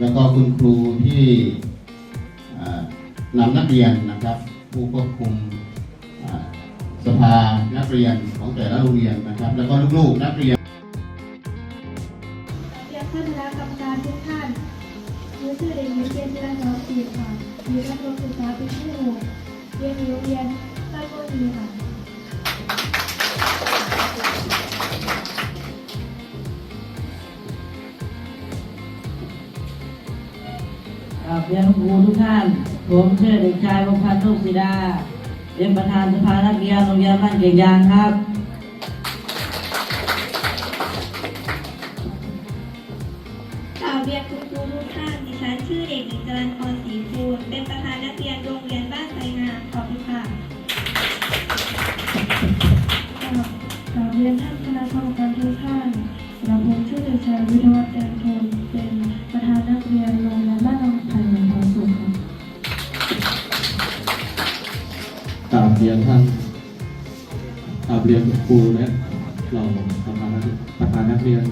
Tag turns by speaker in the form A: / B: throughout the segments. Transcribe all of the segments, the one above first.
A: แล้วก็คุณครูที่นำนักเรียนนะครับ ผู้ควบคุมสภานักเรียนของแต่ละโรงเรียนนะครับ แล้วก็ลูกๆนักเรียน
B: เรียนท่านคณะกรรมการทุกท่านรู้ชื่อเด็กหญิงเกียรติรัตน์น้องปีค่ะอยู่ระบบศึกษาปีที่หกเรียนอยู่โรงเรียนบ้านโมนีค่ะ
C: เรียนครูทุกท่าน ผมชื่อเด็กชายวงศ์พันธ์ทุกศิดาเป็นประธานสภานักเรียนโรงเรียนบ้านเกียงยางครับ
B: กล่าวเรียนคุณครูทุกท่านดิฉันชื่อเด็กหญิงจรัญพรศรีภูลเป็นประธานนักเรียนโรงเรียนบ้านไทยงามขอบคุณค่ะกล่าวเรียนท่านคณะกรรมการทุกท่านกระผมชื่อเด็กชายวิทยาวัฒน์แดงทนเป็น ราบ
D: เรียนครูและเราประธานนักประธานนักเรียน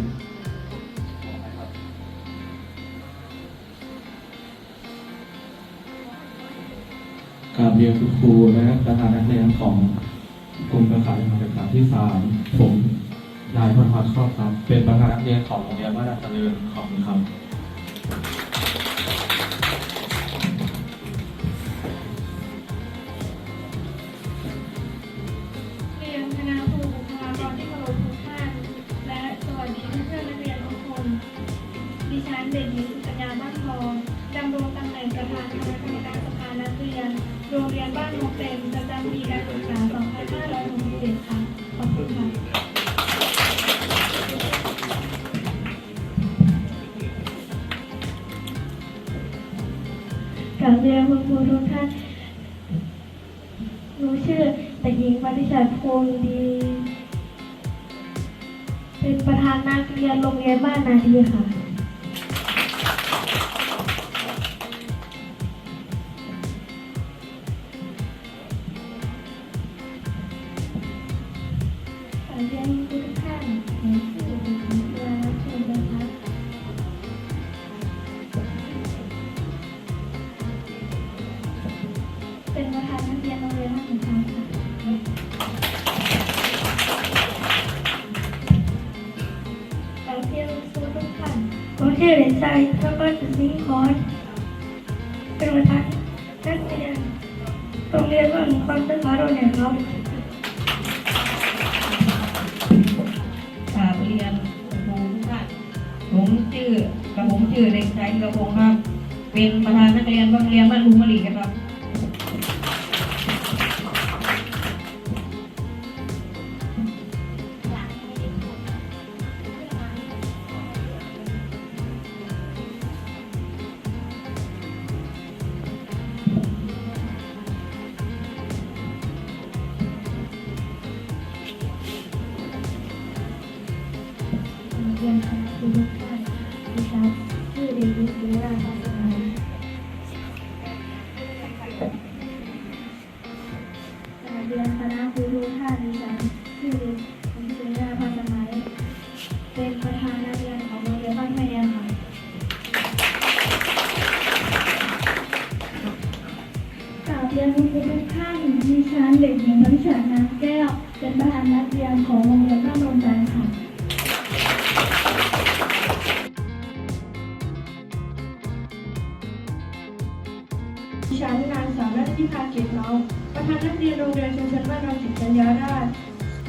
D: กราบเรียนคุณครูและประธานนักเรียนของกลุ่มเครือข่ายการศึกษาที่สามผมนายพลพัฒน์ครอบครับ เป็นประธานนักเรียนของโรงเรียนบ้านนาเจริญขอบคุณครับ
B: ณะครูบุคลากรที่เคารพทุกท่านและสวัสดีเพื่อนๆนักเรียนทุกคน ดิฉันเด็กหญิงสุกัญญาบ้านทองดำรงตำแหน่งประธานคณะกรรมการสภานักเรียน โรงเรียนบ้านโมเต็มประจำปีการศึกษา 2567ค่ะขอบคุณค่ะกับเรียนคุณครูทุกท่าน หนูชื่อเด็กหญิงปฏิชัดพงษ์ดี เป็นประธานนักเรียนโรงเรียนบ้านนาดีค่ะ ขอเรียนทุกท่านหนูชื่อเด็กหญิงเพื่อนรับเชิญนะคะเป็นประธาน นักเรียนทุกท่านผมชื่อเด็กชายแล้วก็สุสิงห์คอนเป็นประธานนักเรียนโรงเรียนบ้านความสาขาโรงเรียนครับ
E: กราบเรียนครูทุกท่านผมชื่อกับผมชื่อเด็กชายกระพงครับ เป็นประธานนักเรียนโรงเรียนบ้านลุงมะลีครับ
B: เรียนคณะครูทุกท่านดิฉันชื่อเด็กหญิงศิริราพัฒนาเรียนคณะครูทุกท่านดิฉันชื่อเด็กหญิงศิริราพัฒนาเป็นประธานนักเรียนของโรงเรียนบ้านแม่แดงค่ะกราบเรียนคุณครูทุกท่านดิฉันเด็กหญิงน้ำฉาน้ำแก้ว เป็นประธานนักเรียนของโรงเรียนบ้านโนนจันทร์ค่ะ ดิฉันนางสาวรัตติภาเกตน้องประธานนักเรียนโรงเรียนชุมชนบ้านเราจิตจัญญาราช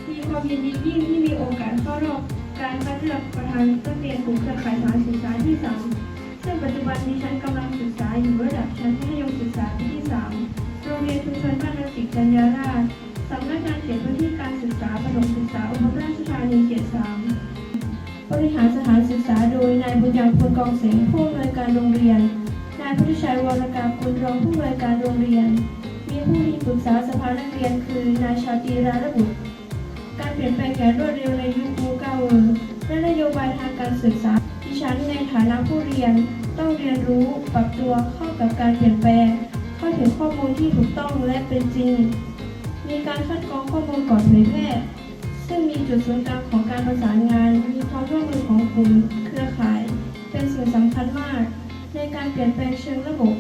B: มีความยินดียิ่งที่มีโอกาสเข้ารอบการคัดเลือกประธานนักเรียนกลุ่มเครือข่ายสานศึกษาที่สามซึ่งปัจจุบันดิฉันกำลังศึกษาอยู่ระดับชั้นมัธยมศึกษาปีที่สามโรงเรียนชุมชนบ้านเราจิตจัญญาราชสำนักงานเขตพื้นที่การศึกษาประถมศึกษาอุบลราชธานีเขตสามบริหารสถานศึกษาโดยนายบุญยังพลกองเสงผู้อำนวยการโรงเรียนายพุทธิชัยวรกาคุณรองผู้อำนวยการโรงเรียน มีผู้ที่ปรึกษาสภานักเรียนคือนายชาตรีราระบุตรการเปลี่ยนแปลงอย่างรวดเร็วในยุคโมเกาเวอร์และนโยบายทางการศึกษาดิฉันในฐานะผู้เรียนต้องเรียนรู้ปรับตัวเข้ากับการเปลี่ยนแปลง เข้าถึงข้อมูลที่ถูกต้องและเป็นจริง มีการคัดกรองข้อมูลก่อนเผยแพร่ซึ่งมีจุดศูนย์กลางของการประสานงาน มีความร่วมมือของกลุ่มเครือข่าย เป็นสิ่งสำคัญมาก ในการเปลี่ยนแปลงเชิงระบบ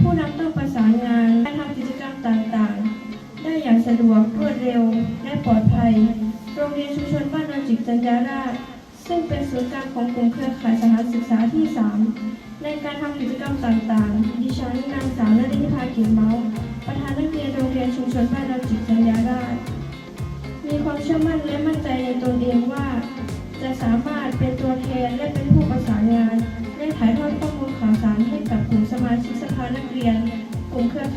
B: ผู้นำต้องประสานงานการทำกิจกรรมต่างๆ ได้อย่างสะดวกรวดเร็วและปลอดภัย โรงเรียนชุมชนบ้านนจิกจัญญาราชซึ่งเป็นศูนย์กลางของกลุ่มเครือข่ายสถานศึกษาที่ 3 ในการทำกิจกรรมต่างๆ ดิฉันนางสาวณฤนิพาเกียรติเมาส์ประธานนักเรียนโรงเรียนชุมชนบ้านนจิกจัญญาราชมีความเชื่อมั่นและ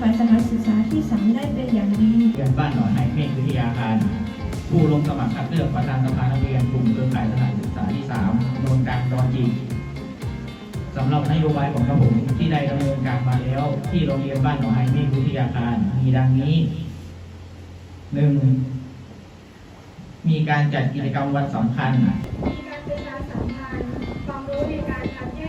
B: กลุ่มเครือข่ายสถานศึกษาที่3ได้เป็นอย่างดี
F: เรียนบ้านหนองไฮเมฆวิทยาคาร ผู้ลงสมัครคัดเลือกประธานสภานักเรียนกลุ่มเครือข่ายสถานศึกษาที่3โนนการดอนจิกสำหรับนโยบายของกระผมที่ได้ดำเนินการมาแล้ว ที่โรงเรียนบ้านหนองไฮเมฆวิทยาคารมีดังนี้หนึ่งมีการจัดกิจกรรมวันสำคัญ
B: มีการประชาสัมพันธ์ความรู้ในการคัดแย